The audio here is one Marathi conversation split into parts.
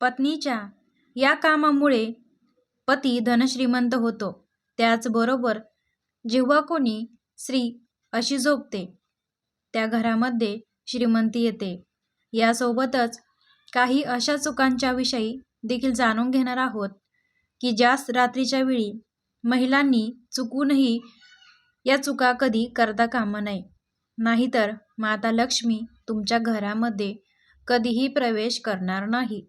पत्नीच्या या कामामुळे पती धनश्रीमंत होतो. त्याचबरोबर जेव्हा कोणी स्त्री अशी झोपते त्या घरामध्ये श्रीमंती येते. यासोबतच काही अशा चुकांच्या विषयी देखील जाणून घेणार आहोत की ज्या रात्रीच्या वेळी महिलांनी चुकूनही या चुका कधी करता कामा नये. नाहीतर माता लक्ष्मी तुमच्या घरामध्ये कधीही प्रवेश करणार नाही.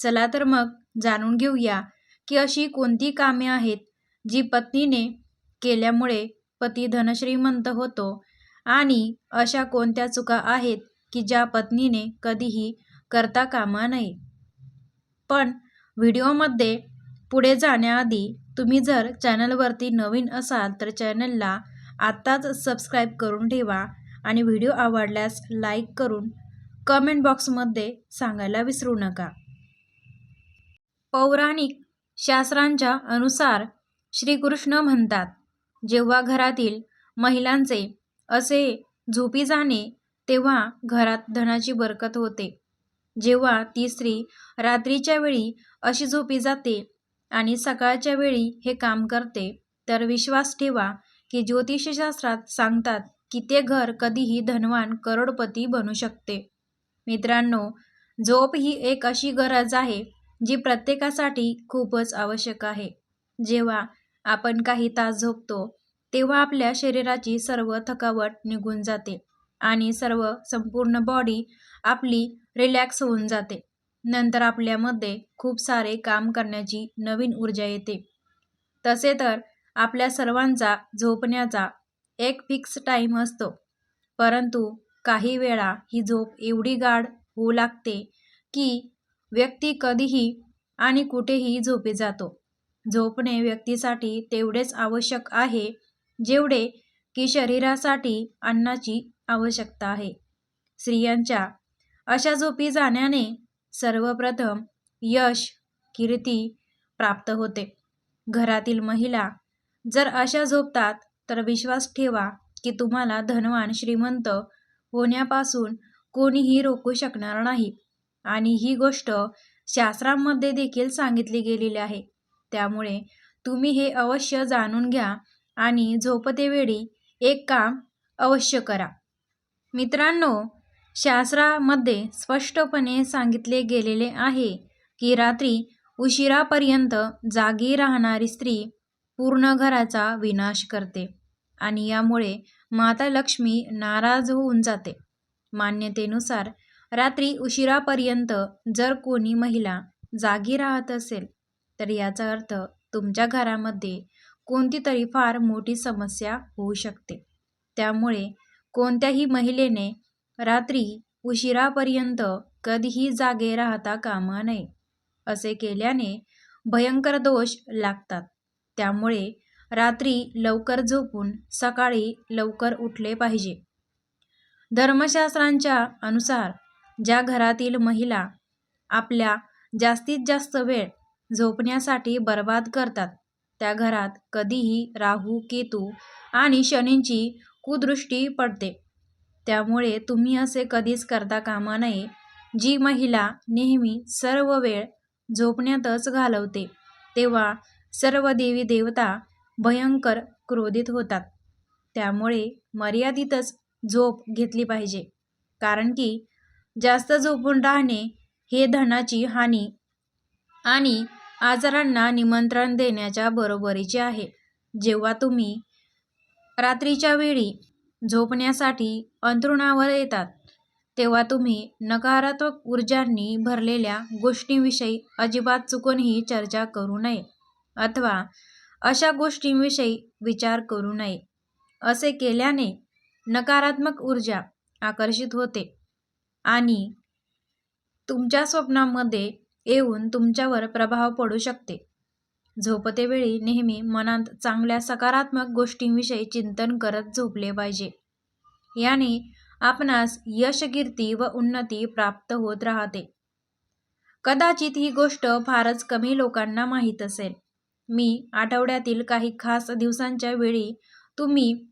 चला तर मग जाणून घेऊया की अशी कोणती कामे आहेत जी पत्नीने केल्यामुळे पती धनश्रीमंत होतो आणि अशा कोणत्या चुका आहेत की ज्या पत्नीने कधीही करता कामा नये. पण व्हिडिओमध्ये पुढे जाण्याआधी तुम्ही जर चॅनलवरती नवीन असाल तर चॅनलला आत्ताच सबस्क्राईब करून ठेवा आणि व्हिडिओ आवडल्यास लाईक करून कमेंट बॉक्समध्ये सांगायला विसरू नका. पौराणिक शास्त्रांच्या अनुसार श्रीकृष्ण म्हणतात जेव्हा घरातील महिलांचे असे झोपी जाणे तेव्हा घरात धनाची बरकत होते. जेव्हा ती स्त्री रात्रीच्या वेळी अशी झोपी जाते आणि सकाळच्या वेळी हे काम करते तर विश्वास ठेवा की ज्योतिषशास्त्रात सांगतात की ते घर कधीही धनवान करोडपती बनू शकते. मित्रांनो झोप ही एक अशी गरज आहे जी प्रत्येकासाठी खूपच आवश्यक आहे. जेव्हा आपण काही तास झोपतो तेव्हा आपल्या शरीराची सर्व थकावट निघून जाते आणि सर्व संपूर्ण बॉडी आपली रिलॅक्स होऊन जाते. नंतर आपल्यामध्ये खूप सारे काम करण्याची नवीन ऊर्जा येते. तसे तर आपल्या सर्वांचा झोपण्याचा एक फिक्स टाईम असतो. परंतु काही वेळा ही झोप एवढी गाढ होऊ लागते की व्यक्ती कधीही आणि कुठेही झोपे जातो. झोपणे व्यक्तीसाठी तेवढेच आवश्यक आहे जेवढे की शरीरासाठी अन्नाची आवश्यकता आहे. स्त्रियांच्या अशा झोपी जाण्याने सर्वप्रथम यश कीर्ती प्राप्त होते. घरातील महिला जर अशा झोपतात तर विश्वास ठेवा की तुम्हाला धनवान श्रीमंत होण्यापासून कोणीही रोखू शकणार नाही. आणि ही गोष्ट शास्त्रांमध्ये देखील सांगितली गेलेली आहे. त्यामुळे तुम्ही हे अवश्य जाणून घ्या आणि झोपतेवेळी एक काम अवश्य करा. मित्रांनो शास्त्रामध्ये स्पष्टपणे सांगितले गेलेले आहे की रात्री उशिरापर्यंत जागी राहणारी स्त्री पूर्ण घराचा विनाश करते आणि यामुळे माता लक्ष्मी नाराज होऊन जाते. मान्यतेनुसार रात्री उशिरापर्यंत जर कोणी महिला जागी राहत असेल तर याचा अर्थ तुमच्या घरामध्ये कोणती तरी फार मोठी समस्या होऊ शकते. त्यामुळे कोणत्याही महिलेने रात्री उशिरापर्यंत कधीही जागे राहता कामा नये असे केल्याने भयंकर दोष लागतात. त्यामुळे रात्री लवकर झोपून सकाळी लवकर उठले पाहिजे. धर्मशास्त्रांच्या अनुसार ज्या घरातील महिला आपल्या जास्तीत जास्त वेळ झोपण्यासाठी बर्बाद करतात त्या घरात कधीही राहू केतू आणि शनींची कुदृष्टी पडते. त्यामुळे तुम्ही असे कधीच करता कामा नये जी महिला नेहमी सर्व वेळ झोपण्यातच घालवते तेव्हा सर्व देवी देवता भयंकर क्रोधित होतात. त्यामुळे मर्यादितच झोप घेतली पाहिजे कारण की जास्त झोपून राहणे हे धनाची हानी आणि आजारांना निमंत्रण देण्याच्या बरोबरीचे आहे. जेव्हा तुम्ही रात्रीच्या वेळी झोपण्यासाठी अंथरुणावर येतात तेव्हा तुम्ही नकारात्मक ऊर्जांनी भरलेल्या गोष्टींविषयी अजिबात चुकूनही चर्चा करू नये अथवा अशा गोष्टींविषयी विचार करू नये. असे केल्याने नकारात्मक ऊर्जा आकर्षित होते. आणि तुमच्या स्वप्नांमध्ये येऊन तुमच्यावर प्रभाव पडू शकते. झोपतेवेळी नेहमी मनात चांगल्या सकारात्मक गोष्टींविषयी चिंतन करत झोपले पाहिजे. याने आपणास यशकीर्ती व उन्नती प्राप्त होत राहते. कदाचित ही गोष्ट फारच कमी लोकांना माहीत असेल. मी आठवड्यातील काही खास दिवसांच्या वेळी तुम्ही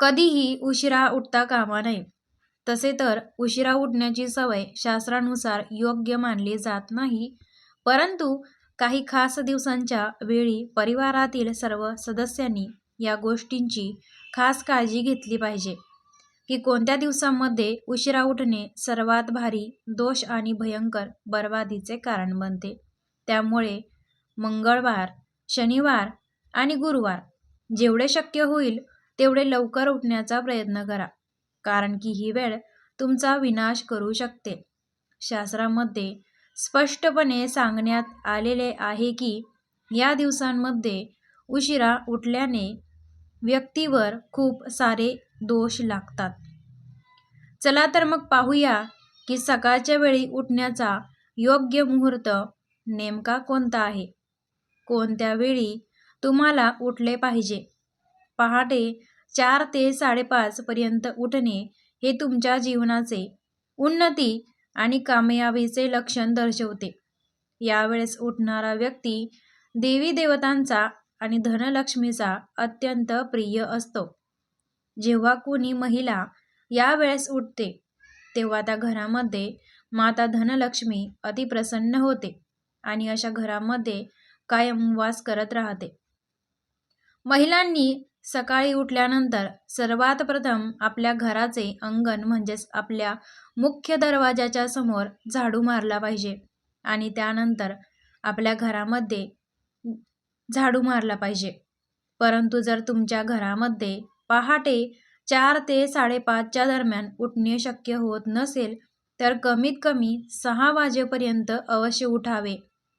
कधीही उशिरा उठता कामा नये. तसे तर उशिरा उठण्याची सवय शास्त्रानुसार योग्य मानली जात नाही परंतु काही खास दिवसांच्या वेळी परिवारातील सर्व सदस्यांनी या गोष्टींची खास काळजी घेतली पाहिजे की कोणत्या दिवसांमध्ये उशिरा उठणे सर्वात भारी दोष आणि भयंकर बर्बादीचे कारण बनते. त्यामुळे मंगळवार शनिवार आणि गुरुवार जेवढे शक्य होईल तेवढे लवकर उठण्याचा प्रयत्न करा. कारण की ही वेळ तुमचा विनाश करू शकते. शास्त्रामध्ये स्पष्टपणे सांगण्यात आलेले आहे की या दिवसांमध्ये उशिरा उठल्याने व्यक्तीवर खूप सारे दोष लागतात. चला तर मग पाहूया की सकाळच्या वेळी उठण्याचा योग्य मुहूर्त नेमका कोणता आहे? कोणत्या वेळी तुम्हाला उठले पाहिजे? पहाटे चार ते साडेपाच पर्यंत उठणे हे तुमच्या जीवनाचे उन्नती आणि कामयाबीचे लक्षण दर्शवते. यावेळेस उठणारा व्यक्ती देवी देवतांचा आणि धनलक्ष्मीचा अत्यंत प्रिय असतो. जेव्हा कोणी महिला यावेळेस उठते तेव्हा त्या घरामध्ये माता धनलक्ष्मी अतिप्रसन्न होते आणि अशा घरामध्ये कायम वास करत राहते. महिलांनी सकाळी उठल्यानंतर सर्वात प्रथम आपल्या घराचे अंगण म्हणजेच आपल्या मुख्य दरवाजाच्या समोर झाडू मारला पाहिजे. आणि त्यानंतर आपल्या घरामध्ये झाडू मारला पाहिजे. परंतु जर तुमच्या घरामध्ये पहाटे चार ते साडेपाचच्या दरम्यान उठणे शक्य होत नसेल तर कमीत कमी सहा वाजेपर्यंत अवश्य उठावे.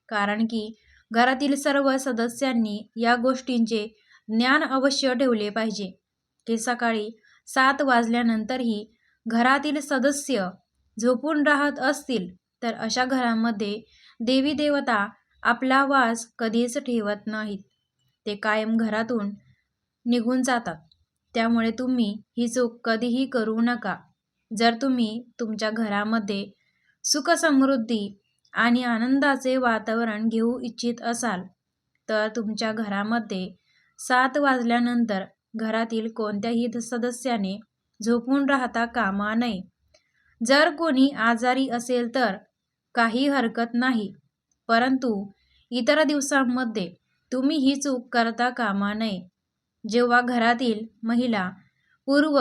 कारण की घरातील सर्व सदस्यांनी या गोष्टींचे ज्ञान अवश्य ठेवले पाहिजे. की सकाळी सात वाजल्यानंतरही घरातील सदस्य झोपून राहत असतील तर अशा घरामध्ये देवी देवता आपला वास कधीच ठेवत नाहीत. ते कायम घरातून निघून जातात. त्यामुळे तुम्ही ही चूक कधीही करू नका. जर तुम्ही तुमच्या घरामध्ये सुखसमृद्धी आणि आनंदाचे वातावरण घेऊ इच्छित असाल तर तुमच्या घरामध्ये सात वाजल्यानंतर घरातील कोणत्याही सदस्याने झोपून राहता कामा नये. जर कोणी आजारी असेल तर काही हरकत नाही. परंतु इतर दिवसांमध्ये तुम्ही ही चूक करता कामा नये. जेव्हा घरातील महिला पूर्व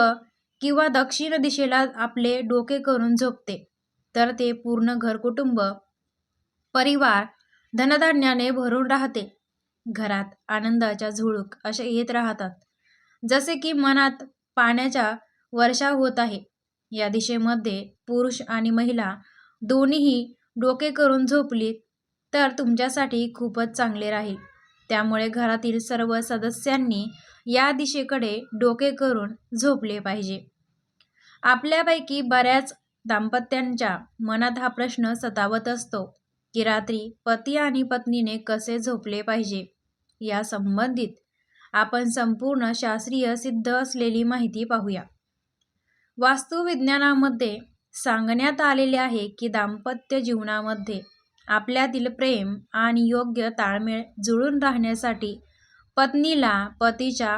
किंवा दक्षिण दिशेला आपले डोके करून झोपते तर ते पूर्ण घरकुटुंब परिवार धनधान्याने भरून राहते. घरात आनंदाच्या झुळूक असे येत राहतात. जसे की मनात पाण्याच्या वर्षा होत आहे. या दिशेमध्ये पुरुष आणि महिला दोन्हीही डोके करून झोपली तर तुमच्यासाठी खूपच चांगले राहील. त्यामुळे घरातील सर्व सदस्यांनी या दिशेकडे डोके करून झोपले पाहिजे. आपल्यापैकी बऱ्याच दाम्पत्यांच्या मनात हा प्रश्न सतावत असतो की रात्री पती आणि पत्नीने कसे झोपले पाहिजे? या संबंधित आपण संपूर्ण शास्त्रीय सिद्ध असलेली माहिती पाहूया. वास्तुविज्ञानामध्ये सांगण्यात आलेले आहे की दाम्पत्य जीवनामध्ये आपल्यातील प्रेम आणि योग्य ताळमेळ जुळून राहण्यासाठी पत्नीला पतीच्या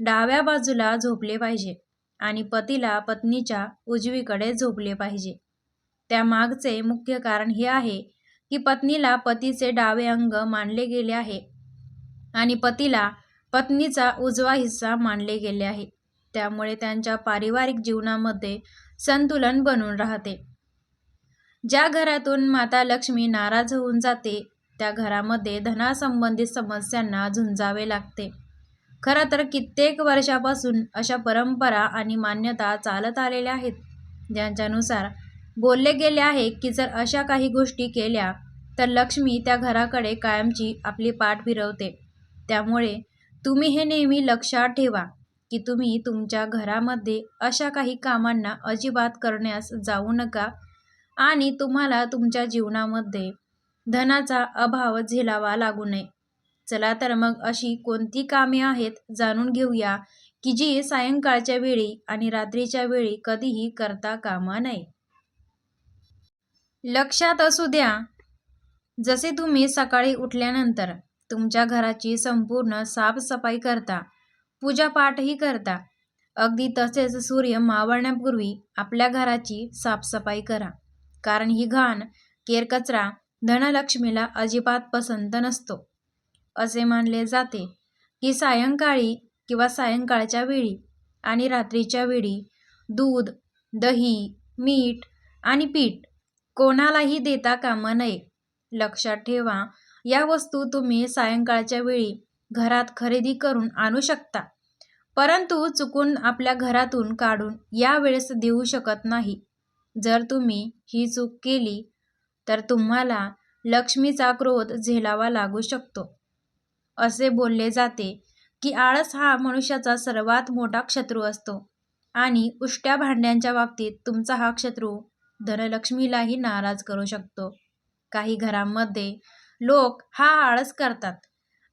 डाव्या बाजूला झोपले पाहिजे आणि पतीला पत्नीच्या उजवीकडे झोपले पाहिजे. त्यामागचे मुख्य कारण हे आहे की पत्नीला पतीचे डावे अंग मानले गेले आहे आणि पतीला पत्नीचा उजवा हिस्सा मानले गेले आहे. त्यामुळे त्यांच्या पारिवारिक जीवनामध्ये संतुलन बनून राहते. ज्या घरातून माता लक्ष्मी नाराज होऊन जाते त्या घरामध्ये धनासंबंधित समस्यांना झुंजावे लागते. खरं तर कित्येक वर्षापासून अशा परंपरा आणि मान्यता चालत आलेल्या आहेत. ज्यांच्यानुसार बोलले गेले आहे की जर अशा काही गोष्टी केल्या तर लक्ष्मी त्या घराकडे कायमची आपली पाठ फिरवते. त्यामुळे तुम्ही हे नेहमी लक्षात ठेवा की तुम्ही तुमच्या घरामध्ये अशा काही कामांना अजिबात करण्यास जाऊ नका आणि तुम्हाला तुमच्या जीवनामध्ये धनाचा अभाव झेलावा लागू नये. चला तर मग अशी कोणती कामे आहेत जाणून घेऊया की जी सायंकाळच्या वेळी आणि रात्रीच्या वेळी कधीही करता कामा नये. लक्षात असू द्या जसे तुम्ही सकाळी उठल्यानंतर तुमच्या घराची संपूर्ण साफसफाई करता. पूजापाठही करता. अगदी तसेच सूर्य मावळण्यापूर्वी आपल्या घराची साफसफाई करा. कारण ही घाण केरकचरा धनलक्ष्मीला अजिबात पसंत नसतो. असे मानले जाते की सायंकाळी किंवा सायंकाळच्या वेळी आणि रात्रीच्या वेळी दूध दही मीठ आणि पीठ कोणालाही देता कामा नये. लक्षात ठेवा या वस्तू तुम्ही सायंकाळच्या वेळी घरात खरेदी करून आणू शकता. परंतु चुकून आपल्या घरातून काढून यावेळेस देऊ शकत नाही. जर तुम्ही ही चूक केली तर तुम्हाला लक्ष्मीचा क्रोध झेलावा लागू शकतो. असे बोलले जाते की आळस हा मनुष्याचा सर्वात मोठा शत्रू असतो आणि उष्ट्या भांड्यांच्या बाबतीत तुमचा हा शत्रू धनलक्ष्मीलाही नाराज करू शकतो. काही घरांमध्ये लोक हा आळस करतात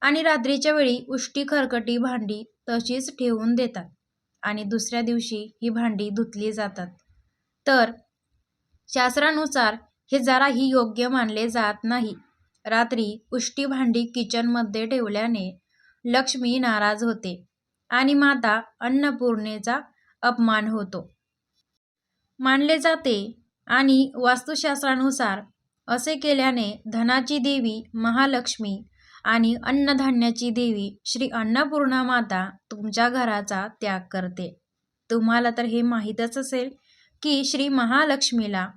आणि रात्रीच्या वेळी उष्टी खरकटी भांडी तशीच ठेवून देतात आणि दुसऱ्या दिवशी ही भांडी धुतली जातात. तर शास्त्रानुसार हे जराही योग्य मानले जात नाही. रात्री उष्टी भांडी किचनमध्ये ठेवल्याने लक्ष्मी नाराज होते आणि माता अन्नपूर्णेचा अपमान होतो. मानले जाते आणि वास्तुशास्त्रानुसार असे केल्याने धनाची देवी महालक्ष्मी आणि अन्नधान्याची देवी श्री अन्नपूर्णा माता तुमच्या घराचा त्याग करते. तुम्हाला तर हे माहीतच असेल की श्री महालक्ष्मीला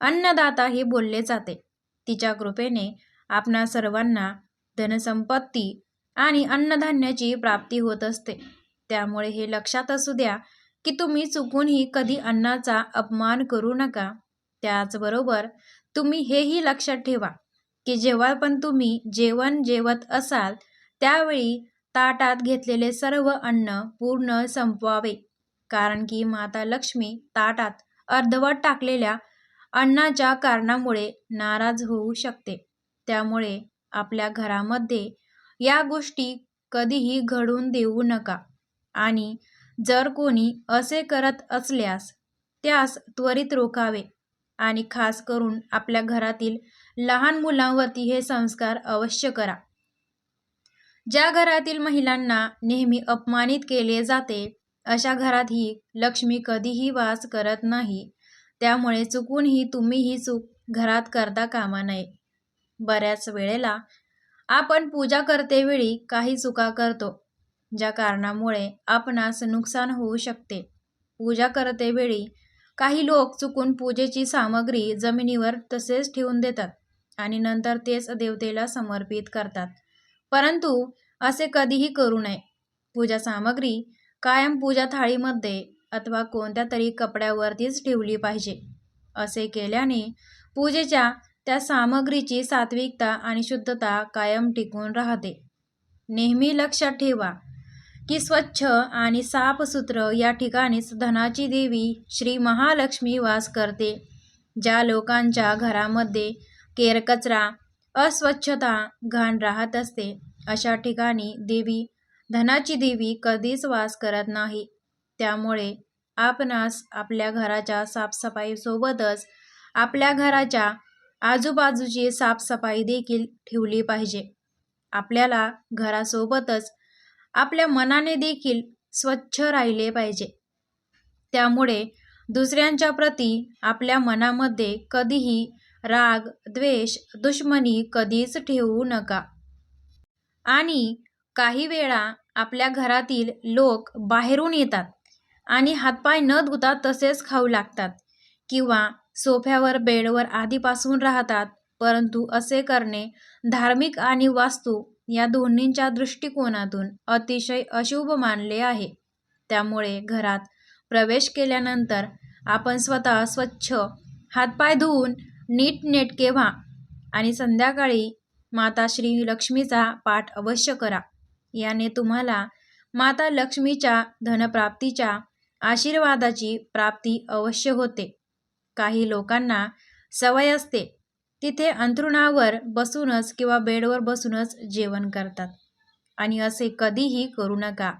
अन्नदाता हे बोलले जाते. तिच्या कृपेने आपणा सर्वांना धनसंपत्ती आणि अन्नधान्याची प्राप्ती होत असते. त्यामुळे हे लक्षात असू द्या की तुम्ही चुकूनही कधी अन्नाचा अपमान करू नका. त्याचबरोबर तुम्ही हेही लक्षात ठेवा की जेव्हा पण तुम्ही जेवण जेवत असाल त्यावेळी ताटात घेतलेले सर्व अन्न पूर्ण संपवावे. कारण की माता लक्ष्मी ताटात अर्धवट टाकलेल्या अन्नाच्या कारणामुळे नाराज होऊ शकते. त्यामुळे आपल्या घरामध्ये या गोष्टी कधीही घडून देऊ नका. आणि जर कोणी असे करत असल्यास त्यास त्वरित रोखावे. आणि खास करून आपल्या घरातील लहान मुलांवरती हे संस्कार अवश्य करा. ज्या घरातील महिलांना नेहमी अपमानित केले जाते अशा घरात ही लक्ष्मी कधीही वास करत नाही. त्यामुळे चुकूनही तुम्ही ही चूक घरात करता कामा नये. बऱ्याच वेळेला आपण पूजा करतेवेळी काही चुका करतो ज्या कारणामुळे आपणास नुकसान होऊ शकते. पूजा करतेवेळी काही लोक चुकून पूजेची सामग्री जमिनीवर तसेच ठेवून देतात आणि नंतर तेच देवतेला समर्पित करतात. परंतु असे कधीही करू नये. पूजा सामग्री कायम पूजा थाळीमध्ये अथवा कोणत्या तरी कपड्यावरतीच ठेवली पाहिजे. असे केल्याने पूजेच्या त्या सामग्रीची सात्विकता आणि शुद्धता कायम टिकून राहते. नेहमी लक्षात ठेवा की स्वच्छ आणि साफसूत्र या ठिकाणीच धनाची देवी श्री महालक्ष्मी वास करते. ज्या लोकांच्या घरामध्ये केरकचरा अस्वच्छता घाण राहत असते अशा ठिकाणी देवी धनाची देवी कधीच वास करत नाही. त्यामुळे आपणास आपल्या घराच्या साफसफाईसोबतच आपल्या घराच्या आजूबाजूची साफसफाई देखील ठेवली पाहिजे. आपल्याला घरासोबतच आपल्या मनाने देखील स्वच्छ राहिले पाहिजे. त्यामुळे दुसऱ्यांच्या प्रती आपल्या मनामध्ये कधीही राग द्वेष दुश्मनी कधीच ठेवू नका. आणि काही वेळा आपल्या घरातील लोक बाहेरून येतात आणि हातपाय न धुता तसेच खाऊ लागतात किंवा सोफ्यावर बेडवर आधीपासून राहतात परंतु असे करणे धार्मिक आणि वास्तू या दोन्हींच्या दृष्टिकोनातून अतिशय अशुभ मानले आहे. त्यामुळे घरात प्रवेश केल्यानंतर आपण स्वतः स्वच्छ हातपाय धुवून नीटनेटके व्हा आणि संध्याकाळी माता श्री लक्ष्मीचा पाठ अवश्य करा. याने तुम्हाला माता लक्ष्मीच्या धनप्राप्तीच्या आशीर्वादाची प्राप्ती अवश्य होते. काही लोकांना सवय असते तिथे अंथरुणावर बसूनच किंवा बेडवर बसूनच जेवण करतात. आणि असे कधीही करू नका.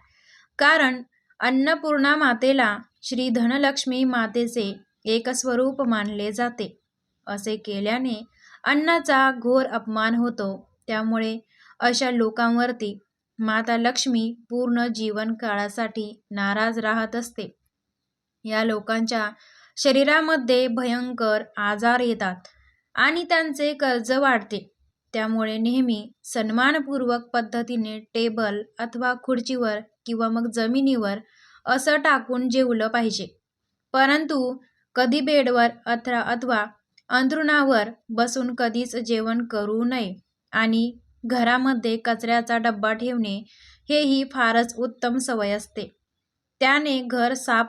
कारण अन्नपूर्णा मातेला श्री धनलक्ष्मी मातेचे एक स्वरूप मानले जाते. असे केल्याने अन्नाचा घोर अपमान होतो. त्यामुळे अशा लोकांवरती माता लक्ष्मी पूर्ण जीवन काळासाठी नाराज राहत असते. या लोकांच्या शरीरामध्ये भयंकर आजार येतात. आणि त्यांचे कर्ज वाढते. त्यामुळे नेहमी सन्मानपूर्वक पद्धतीने टेबल अथवा खुर्चीवर किंवा मग जमिनीवर असं टाकून जेवलं पाहिजे. परंतु कधी बेडवर अथवा अथवा अंथरुणावर बसून कधीच जेवण करू नये आणि घरामध्ये कचऱ्याचा डब्बा ठेवणे हेही फारच उत्तम सवय असते. त्याने घर साफ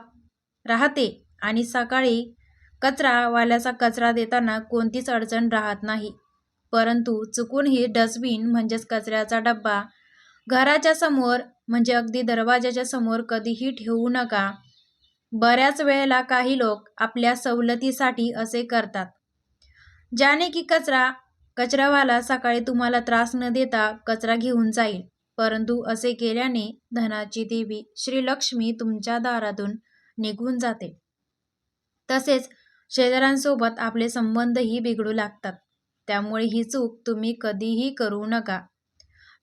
राहते आणि सकाळी कचरावाल्याचा कचरा देताना कोणतीच अडचण राहत नाही. परंतु चुकूनही डस्टबिन म्हणजेच कचऱ्याचा डब्बा घराच्या समोर म्हणजे अगदी दरवाजाच्या समोर कधीही ठेवू नका. बऱ्याच वेळेला काही लोक आपल्या सवलतीसाठी असे करतात. ज्याने की कचरा कचरावाला सकाळी तुम्हाला त्रास न देता कचरा घेऊन जाईल. परंतु असे केल्याने धनाची देवी श्रीलक्ष्मी तुमच्या दारातून निघून जाते. तसेच शेजाऱ्यांसोबत आपले संबंधही बिघडू लागतात. त्यामुळे ही चूक तुम्ही कधीही करू नका.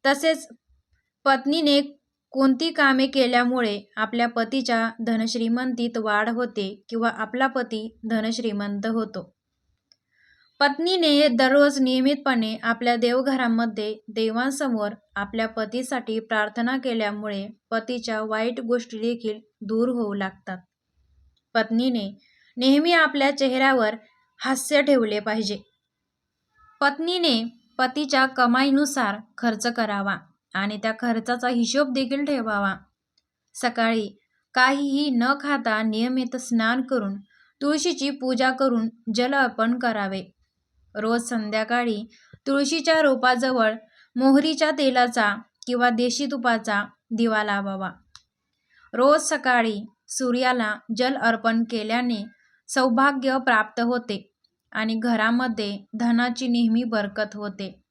तसेच पत्नीने कोणती कामे केल्यामुळे आपल्या पतीच्या धनश्रीमंतीत वाढ होते किंवा आपला पती धनश्रीमंत होतो. पत्नीने दररोज नियमितपणे आपल्या देवघरामध्ये देवांसमोर आपल्या पतीसाठी प्रार्थना केल्यामुळे पतीच्या वाईट गोष्टी देखील दूर होऊ लागतात. पत्नीने नेहमी आपल्या चेहऱ्यावर हास्य ठेवले पाहिजे. पत्नीने पतीच्या कमाईनुसार खर्च करावा आणि त्या खर्चाचा हिशोब देखील ठेवावा. सकाळी काहीही न खाता नियमित स्नान करून तुळशीची पूजा करून जल अर्पण करावे. रोज संध्याकाळी तुळशीच्या रोपाजवळ मोहरीच्या तेलाचा किंवा देशी तुपाचा दिवा लावावा. रोज सकाळी सूर्याला जल अर्पण केल्याने सौभाग्य प्राप्त होते आणि घरामध्ये धनाची नेहमी बरकत होते.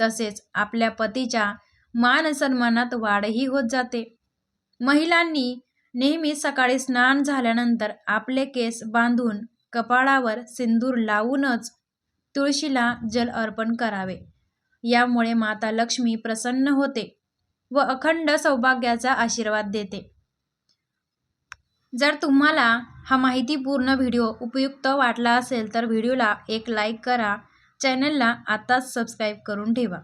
तसेच आपल्या पतीच्या मान सन्मानात वाढही होत जाते. महिलांनी नेहमी सकाळी स्नान झाल्यानंतर आपले केस बांधून कपाळावर सिंदूर लावूनच तुळशीला जल अर्पण करावे. यामुळे माता लक्ष्मी प्रसन्न होते व अखंड सौभाग्याचा आशीर्वाद देते. जर तुम्हाला हा माहितीपूर्ण व्हिडिओ उपयुक्त वाटला असेल तर व्हिडिओला एक लाईक करा चॅनलला आताच सबस्क्राईब करून ठेवा.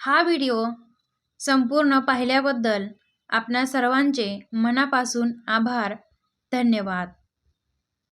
हा व्हिडिओ संपूर्ण पाहिल्याबद्दल आपणा सर्वांचे मनापासून आभार. धन्यवाद.